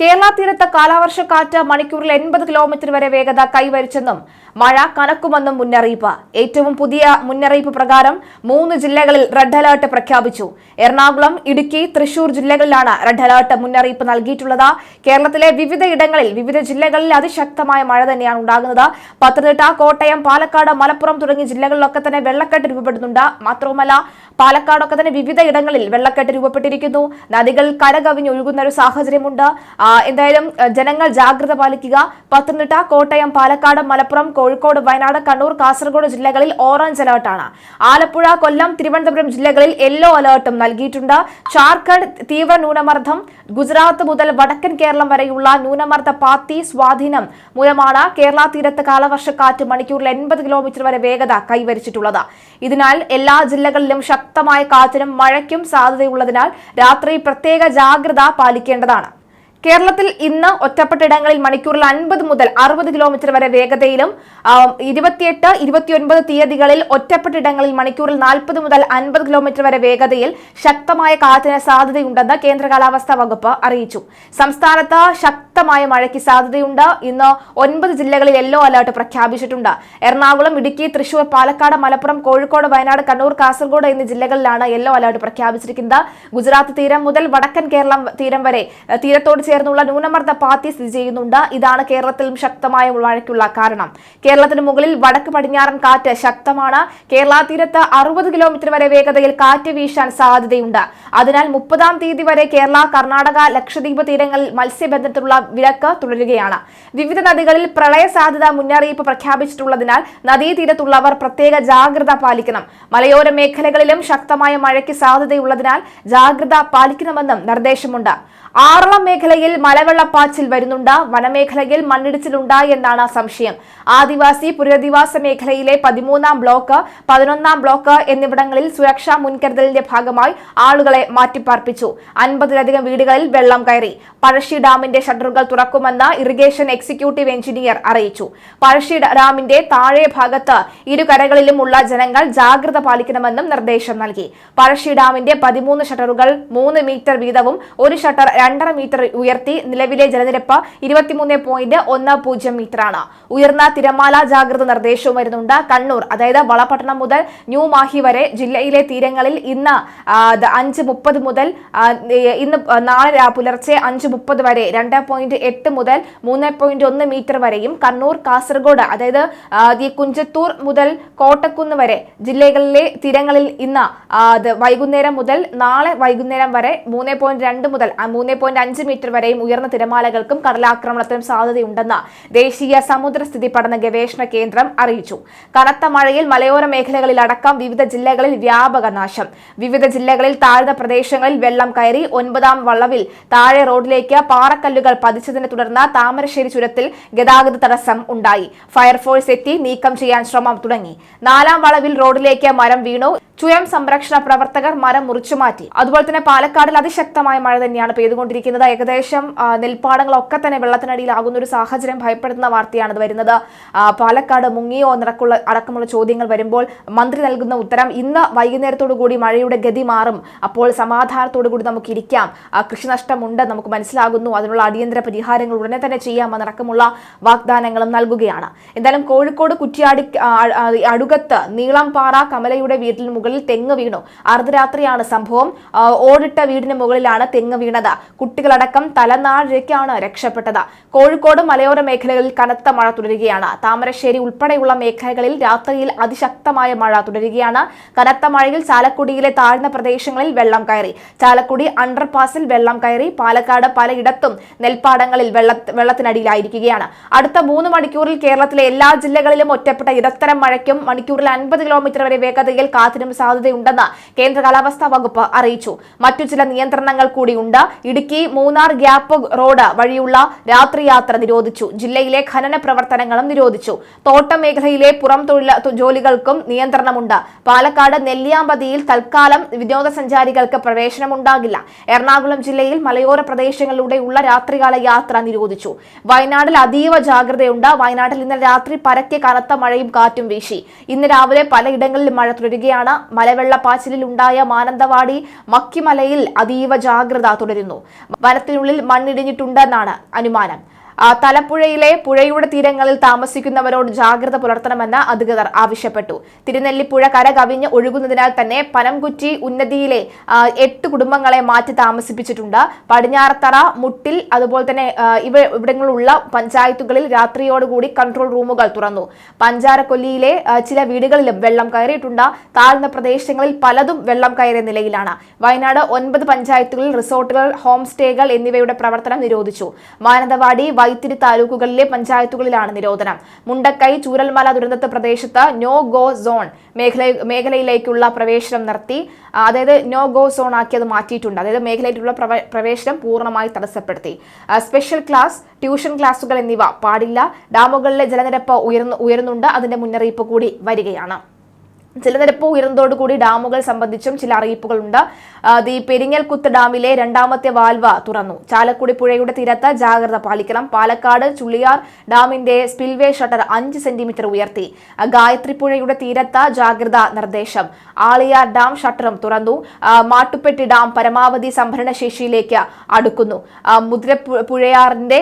കേരള തീരത്ത് കാലാവർഷക്കാറ്റ് മണിക്കൂറിൽ എൺപത് കിലോമീറ്റർ വരെ വേഗത കൈവരിച്ചെന്നും മഴ കനക്കുമെന്നും മുന്നറിയിപ്പ്. ഏറ്റവും പുതിയ മുന്നറിയിപ്പ് പ്രകാരം മൂന്ന് ജില്ലകളിൽ റെഡ് അലേർട്ട് പ്രഖ്യാപിച്ചു. എറണാകുളം ഇടുക്കി തൃശൂർ ജില്ലകളിലാണ് റെഡ് അലേർട്ട് മുന്നറിയിപ്പ് നൽകിയിട്ടുള്ളത്. കേരളത്തിലെ വിവിധ ഇടങ്ങളിൽ വിവിധ ജില്ലകളിൽ അതിശക്തമായ മഴ തന്നെയാണ് ഉണ്ടാകുന്നത്. പത്തനംതിട്ട കോട്ടയം പാലക്കാട് മലപ്പുറം തുടങ്ങിയ ജില്ലകളിലൊക്കെ തന്നെ വെള്ളക്കെട്ട് രൂപപ്പെടുന്നുണ്ട്. മാത്രവുമല്ല പാലക്കാടൊക്കെ തന്നെ വിവിധ ഇടങ്ങളിൽ വെള്ളക്കെട്ട് രൂപപ്പെട്ടിരിക്കുന്നു. നദികൾ കരകവിഞ്ഞൊഴുകുന്ന ഒരു സാഹചര്യമുണ്ട്. എന്തായാലും ജനങ്ങൾ ജാഗ്രത പാലിക്കുക. പത്തനംതിട്ട കോട്ടയം പാലക്കാട് മലപ്പുറം കോഴിക്കോട് വയനാട് കണ്ണൂർ കാസർഗോഡ് ജില്ലകളിൽ ഓറഞ്ച് അലേർട്ടാണ് ആലപ്പുഴ കൊല്ലം തിരുവനന്തപുരം ജില്ലകളിൽ യെല്ലോ അലേർട്ടും നൽകിയിട്ടുണ്ട്. ജാർഖണ്ഡ് തീവ്ര ന്യൂനമർദ്ദം. ഗുജറാത്ത് മുതൽ വടക്കൻ കേരളം വരെയുള്ള ന്യൂനമർദ്ദ പാത്തി സ്വാധീനം മൂലമാണ് കേരള തീരത്ത് കാലവർഷക്കാറ്റ് മണിക്കൂറിൽ എൺപത് കിലോമീറ്റർ വരെ വേഗത കൈവരിച്ചിട്ടുള്ളത്. ഇതിനാൽ എല്ലാ ജില്ലകളിലും ശക്തമായ കാറ്റിനും മഴയ്ക്കും സാധ്യതയുള്ളതിനാൽ രാത്രി പ്രത്യേക ജാഗ്രത പാലിക്കേണ്ടതാണ്. കേരളത്തിൽ ഇന്ന് ഒറ്റപ്പെട്ടിടങ്ങളിൽ മണിക്കൂറിൽ അൻപത് മുതൽ അറുപത് കിലോമീറ്റർ വരെ വേഗതയിലും ഇരുപത്തിയെട്ട് ഇരുപത്തിയൊൻപത് തീയതികളിൽ ഒറ്റപ്പെട്ടിടങ്ങളിൽ മണിക്കൂറിൽ നാൽപ്പത് മുതൽ അൻപത് കിലോമീറ്റർ വരെ വേഗതയിൽ ശക്തമായ കാറ്റിന് സാധ്യതയുണ്ടെന്ന് കേന്ദ്ര കാലാവസ്ഥാ വകുപ്പ് അറിയിച്ചു. സംസ്ഥാനത്ത് ശക്തമായ മഴയ്ക്ക് സാധ്യതയുണ്ട്. ഇന്ന് ഒൻപത് ജില്ലകളിൽ യെല്ലോ അലർട്ട് പ്രഖ്യാപിച്ചിട്ടുണ്ട്. എറണാകുളം ഇടുക്കി തൃശൂർ പാലക്കാട് മലപ്പുറം കോഴിക്കോട് വയനാട് കണ്ണൂർ കാസർഗോഡ് എന്നീ ജില്ലകളിലാണ് യെല്ലോ അലർട്ട് പ്രഖ്യാപിച്ചിരിക്കുന്നത്. ഗുജറാത്ത് തീരം മുതൽ വടക്കൻ കേരളം തീരം വരെ തീരത്തോട് ചേർന്നുള്ള ന്യൂനമർദ്ദ പാത്തി സ്ഥിതി ചെയ്യുന്നുണ്ട്. ഇതാണ് കേരളത്തിലും ശക്തമായ മഴയ്ക്കുള്ള കാരണം. കേരളത്തിന് മുകളിൽ വടക്ക് പടിഞ്ഞാറൻ കാറ്റ് ശക്തമാണ്. കേരള തീരത്ത് അറുപത് കിലോമീറ്റർ വരെ വേഗതയിൽ കാറ്റ് വീശാൻ സാധ്യതയുണ്ട്. അതിനാൽ മുപ്പതാം തീയതി വരെ കേരള കർണാടക ലക്ഷദ്വീപ് തീരങ്ങളിൽ മത്സ്യബന്ധനത്തിനുള്ള വിലക്ക് തുടരുകയാണ്. വിവിധ നദികളിൽ പ്രളയ സാധ്യത മുന്നറിയിപ്പ് പ്രഖ്യാപിച്ചിട്ടുള്ളതിനാൽ നദീതീരത്തുള്ളവർ പ്രത്യേക ജാഗ്രത പാലിക്കണം. മലയോര മേഖലകളിലും ശക്തമായ മഴയ്ക്ക് സാധ്യതയുള്ളതിനാൽ ജാഗ്രത പാലിക്കണമെന്നും നിർദ്ദേശമുണ്ട്. ആറളം മേഖലയിൽ മലവെള്ളപ്പാച്ചിൽ വരുന്നുണ്ട്. വനമേഖലയിൽ മണ്ണിടിച്ചിലുണ്ടായി എന്നാണ് സംശയം. ആദിവാസി പുനരധിവാസ മേഖലയിലെ പതിമൂന്നാം ബ്ലോക്ക് പതിനൊന്നാം ബ്ലോക്ക് എന്നിവിടങ്ങളിൽ സുരക്ഷാ മുൻകരുതലിന്റെ ഭാഗമായി ആളുകളെ മാറ്റിപ്പാർപ്പിച്ചു. അൻപതിലധികം വീടുകളിൽ വെള്ളം കയറി. പഴശ്ശി ഡാമിന്റെ ഷട്ടറുകൾ തുറക്കുമെന്ന് ഇറിഗേഷൻ എക്സിക്യൂട്ടീവ് എഞ്ചിനീയർ അറിയിച്ചു. പഴശ്ശി ഡാമിന്റെ താഴെ ഭാഗത്ത് ഇരുകരകളിലും ഉള്ള ജനങ്ങൾ ജാഗ്രത പാലിക്കണമെന്നും നിർദ്ദേശം നൽകി. പഴശ്ശി ഡാമിന്റെ പതിമൂന്ന് ഷട്ടറുകൾ മൂന്ന് മീറ്റർ വീതവും ഒരു ഷട്ടർ രണ്ടര മീറ്റർ ഉയർത്തി നിലവിലെ ജലനിരപ്പ് ഇരുപത്തിമൂന്ന് പോയിന്റ് ഒന്ന് പൂജ്യം മീറ്ററാണ്. ഉയർന്ന തിരമാല ജാഗ്രത നിർദ്ദേശവും വരുന്നുണ്ട്. കണ്ണൂർ അതായത് വളപട്ടണം മുതൽ ന്യൂ മാഹി വരെ ജില്ലയിലെ തീരങ്ങളിൽ ഇന്ന് അഞ്ച് മുപ്പത് മുതൽ ഇന്ന് നാളെ പുലർച്ചെ അഞ്ച് മുപ്പത് വരെ രണ്ട് പോയിന്റ് എട്ട് മുതൽ മൂന്ന് പോയിന്റ് ഒന്ന് മീറ്റർ വരെയും കണ്ണൂർ കാസർഗോഡ് അതായത് ഈ കുഞ്ചത്തൂർ മുതൽ കോട്ടക്കുന്ന് വരെ ജില്ലകളിലെ തീരങ്ങളിൽ ഇന്ന് വൈകുന്നേരം മുതൽ നാളെ വൈകുന്നേരം വരെ മൂന്ന് പോയിന്റ് രണ്ട് മുതൽ മൂന്ന് പോയിന്റ് അഞ്ച് മീറ്റർ വരെയും ഉയർന്ന തിരമാലകൾക്കും കടലാക്രമണത്തിനും സാധ്യതയുണ്ടെന്ന് ദേശീയ സമുദ്രസ്ഥിതി പഠന ഗവേഷണ കേന്ദ്രം അറിയിച്ചു. കനത്ത മഴയിൽ മലയോര മേഖലകളിൽ അടക്കം വിവിധ ജില്ലകളിൽ വ്യാപക നാശം. വിവിധ ജില്ലകളിൽ താഴ്ന്ന പ്രദേശങ്ങളിൽ വെള്ളം കയറി ഒൻപതാം വള്ളവിൽ താഴെ റോഡിലേക്ക് പാറക്കല്ലുകൾ പതിച്ചതിനെ തുടർന്ന് താമരശ്ശേരി ചുരത്തിൽ ഗതാഗത തടസ്സം ഉണ്ടായി. ഫയർഫോഴ്സ് എത്തി നീക്കം ചെയ്യാൻ ശ്രമം തുടങ്ങി. നാലാം വളവിൽ റോഡിലേക്ക് മരം വീണു. ചുയം സംരക്ഷണ പ്രവർത്തകർ മരം മുറിച്ചുമാറ്റി അതുപോലെ തന്നെ പാലക്കാടിൽ അതിശക്തമായ മഴ തന്നെയാണ് പെയ്തുകൊണ്ടിരിക്കുന്നത് ഏകദേശം നെൽപ്പാടങ്ങളൊക്കെ തന്നെ വെള്ളത്തിനടിയിലാകുന്ന ഒരു സാഹചര്യം ഭയപ്പെടുന്ന വാർത്തയാണ് ഇത് വരുന്നത് പാലക്കാട് മുങ്ങിയോ നിറക്കുള്ള അടക്കമുള്ള ചോദ്യങ്ങൾ വരുമ്പോൾ മന്ത്രി നൽകുന്ന ഉത്തരം ഇന്ന് വൈകുന്നേരത്തോടു കൂടി മഴയുടെ ഗതി മാറും അപ്പോൾ സമാധാനത്തോടു കൂടി നമുക്ക് ഇരിക്കാം കൃഷിനഷ്ടമുണ്ട് നമുക്ക് മനസ്സിലാകുന്നു അതിനുള്ള അടിയന്തര പരിഹാരങ്ങൾ ഉടനെ തന്നെ ചെയ്യാമെന്ന് അടക്കമുള്ള വാഗ്ദാനങ്ങളും നൽകുകയാണ് എന്തായാലും കോഴിക്കോട് കുറ്റിയാടി അടുകത്ത് നീളംപാറ കമലയുടെ വീട്ടിൽ മുകളിൽ തെങ്ങ് വീണു. അർദ്ധരാത്രിയാണ് സംഭവം. ഓടിട്ട വീടിന് മുകളിലാണ് തെങ്ങ് വീണത്. കുട്ടികളടക്കം തലനാഴിക്കാണ് രക്ഷപ്പെട്ടത്. കോഴിക്കോട് മലയോര മേഖലകളിൽ കനത്ത മഴ തുടരുകയാണ്. താമരശ്ശേരി ഉൾപ്പെടെയുള്ള മേഖലകളിൽ രാത്രിയിൽ അതിശക്തമായ മഴ തുടരുകയാണ്. കനത്ത മഴയിൽ ചാലക്കുടിയിലെ താഴ്ന്ന പ്രദേശങ്ങളിൽ വെള്ളം കയറി. ചാലക്കുടി അണ്ടർപാസിൽ വെള്ളം കയറി. പാലക്കാട് പലയിടത്തും നെൽപ്പാടങ്ങളിൽ വെള്ള വെള്ളത്തിനടിയിലായിരിക്കുകയാണ്. അടുത്ത മൂന്ന് മണിക്കൂറിൽ കേരളത്തിലെ എല്ലാ ജില്ലകളിലും ഒറ്റപ്പെട്ട ഇടത്തരം മഴയ്ക്കും മണിക്കൂറിൽ അൻപത് കിലോമീറ്റർ വരെ വേഗതയിൽ കാറ്റിനും സാധ്യതയുണ്ടെന്ന് കേന്ദ്ര കാലാവസ്ഥാ വകുപ്പ് അറിയിച്ചു. മറ്റു ചില നിയന്ത്രണങ്ങൾ കൂടിയുണ്ട്. ഇടുക്കി മൂന്നാർ ഗ്യാപ്പ് റോഡ് വഴിയുള്ള രാത്രിയാത്ര നിരോധിച്ചു. ജില്ലയിലെ ഖനന പ്രവർത്തനങ്ങളും നിരോധിച്ചു. തോട്ടം മേഖലയിലെ പുറം തൊഴിൽ ജോലികൾക്കും നിയന്ത്രണമുണ്ട്. പാലക്കാട് നെല്ലിയാമ്പതിയിൽ തൽക്കാലം വിനോദസഞ്ചാരികൾക്ക് പ്രവേശനമുണ്ടാകില്ല. എറണാകുളം ജില്ലയിൽ മലയോര പ്രദേശങ്ങളിലൂടെയുള്ള രാത്രികാല യാത്ര നിരോധിച്ചു. വയനാട്ടിൽ അതീവ ജാഗ്രതയുണ്ട്. വയനാട്ടിൽ ഇന്നലെ രാത്രി പരക്കെ കനത്ത മഴയും കാറ്റും വീശി. ഇന്ന് രാവിലെ പലയിടങ്ങളിലും മഴ തുടരുകയാണ്. മലവെള്ളപ്പാച്ചിലിൽ ഉണ്ടായ മാനന്തവാടി മക്കിമലയിൽ അതീവ ജാഗ്രത തുടരുന്നു. വനത്തിനുള്ളിൽ മണ്ണിടിഞ്ഞിട്ടുണ്ടെന്നാണ് അനുമാനം. തലപ്പുഴയിലെ പുഴയുടെ തീരങ്ങളിൽ താമസിക്കുന്നവരോട് ജാഗ്രത പുലർത്തണമെന്ന് അധികൃതർ ആവശ്യപ്പെട്ടു. തിരുനെല്ലിപ്പുഴ കര കവിഞ്ഞ് ഒഴുകുന്നതിനാൽ തന്നെ പനംകുറ്റി ഉന്നതിയിലെ എട്ട് കുടുംബങ്ങളെ മാറ്റി താമസിപ്പിച്ചിട്ടുണ്ട്. പടിഞ്ഞാറത്തറ മുട്ടിൽ അതുപോലെ തന്നെ ഇവ ഇവിടങ്ങളിലുള്ള പഞ്ചായത്തുകളിൽ രാത്രിയോടുകൂടി കൺട്രോൾ റൂമുകൾ തുറന്നു. പഞ്ചാരക്കൊല്ലിയിലെ ചില വീടുകളിലും വെള്ളം കയറിയിട്ടുണ്ട്. താഴ്ന്ന പ്രദേശങ്ങളിൽ പലതും വെള്ളം കയറിയ നിലയിലാണ്. വയനാട് ഒൻപത് പഞ്ചായത്തുകളിൽ റിസോർട്ടുകൾ ഹോം സ്റ്റേകൾ എന്നിവയുടെ പ്രവർത്തനം നിരോധിച്ചു. മാനന്തവാടി വൈത്തിരി താലൂക്കുകളിലെ പഞ്ചായത്തുകളിലാണ് നിരോധനം. മുണ്ടക്കൈ ചൂരൽമല ദുരന്തത്തെ പ്രദേശത്ത് നോ ഗോ സോൺ മേഖല മേഖലയിലേക്കുള്ള പ്രവേശനം നിർത്തി. അതായത് നോ ഗോ സോൺ ആക്കി അത് മാറ്റിയിട്ടുണ്ട്. അതായത് മേഖലയിലുള്ള പ്രവേശനം പൂർണമായി തടസ്സപ്പെടുത്തി. സ്പെഷ്യൽ ക്ലാസ് ട്യൂഷൻ ക്ലാസുകൾ എന്നിവ പാടില്ല. ഡാമുകളിലെ ജലനിരപ്പ് ഉയർന്നു ഉയരുന്നുണ്ട്. അതിന്റെ മുന്നറിയിപ്പ് കൂടി വരികയാണ്. ജലനിരപ്പ് ഉയർന്നതോടുകൂടി ഡാമുകൾ സംബന്ധിച്ചും ചില അറിയിപ്പുകളുണ്ട്. ദി പെരിങ്ങൽകുത്ത് ഡാമിലെ രണ്ടാമത്തെ വാൽവ തുറന്നു. ചാലക്കുടി പുഴയുടെ തീരത്ത് ജാഗ്രത പാലിക്കണം. പാലക്കാട് ചുള്ളിയാർ ഡാമിന്റെ സ്പിൽവേ ഷട്ടർ അഞ്ച് സെന്റിമീറ്റർ ഉയർത്തി. ഗായത്രി പുഴയുടെ തീരത്ത് ജാഗ്രതാ നിർദ്ദേശം. ആളിയാർ ഡാം ഷട്ടറും തുറന്നു. മാട്ടുപ്പെട്ടി ഡാം പരമാവധി സംഭരണശേഷിയിലേക്ക് അടുക്കുന്നു. മുദ്ര പുഴയാറിന്റെ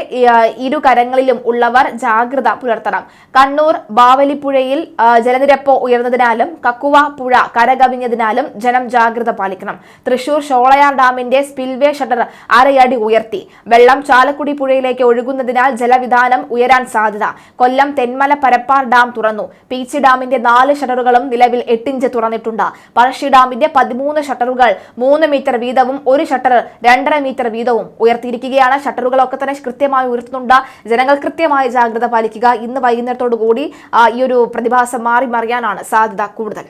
ഇരു കരങ്ങളിലും ഉള്ളവർ ജാഗ്രത പുലർത്തണം. കണ്ണൂർ ബാവലിപ്പുഴയിൽ ജലനിരപ്പ് ഉയർന്നതിനാലും കക്കുവ പുഴ കരകവിഞ്ഞതിനാലും ജനം ജാഗ്രത പാലിക്കണം. തൃശൂർ ഷോളയാർ ഡാമിന്റെ സ്പിൽവേ ഷട്ടർ അരയടി ഉയർത്തി. വെള്ളം ചാലക്കുടി പുഴയിലേക്ക് ഒഴുകുന്നതിനാൽ ജലവിധാനം ഉയരാൻ സാധ്യത. കൊല്ലം തെന്മല പരപ്പാർ ഡാം തുറന്നു. പീച്ചി ഡാമിന്റെ നാല് ഷട്ടറുകളും നിലവിൽ എട്ടിഞ്ച് തുറന്നിട്ടുണ്ട്. പഴശ്ശി ഡാമിന്റെ പതിമൂന്ന് ഷട്ടറുകൾ മൂന്ന് മീറ്റർ വീതവും ഒരു ഷട്ടർ രണ്ടര മീറ്റർ വീതവും ഉയർത്തിയിരിക്കുകയാണ്. ഷട്ടറുകളൊക്കെ തന്നെ കൃത്യമായി ഉയർത്തുന്നുണ്ട്. ജനങ്ങൾ കൃത്യമായ ജാഗ്രത പാലിക്കുക. ഇന്ന് വൈകുന്നേരത്തോടു കൂടി ഈ ഒരു പ്രതിഭാസം മാറി മറിയാനാണ് സാധ്യത കൂടുതൽ.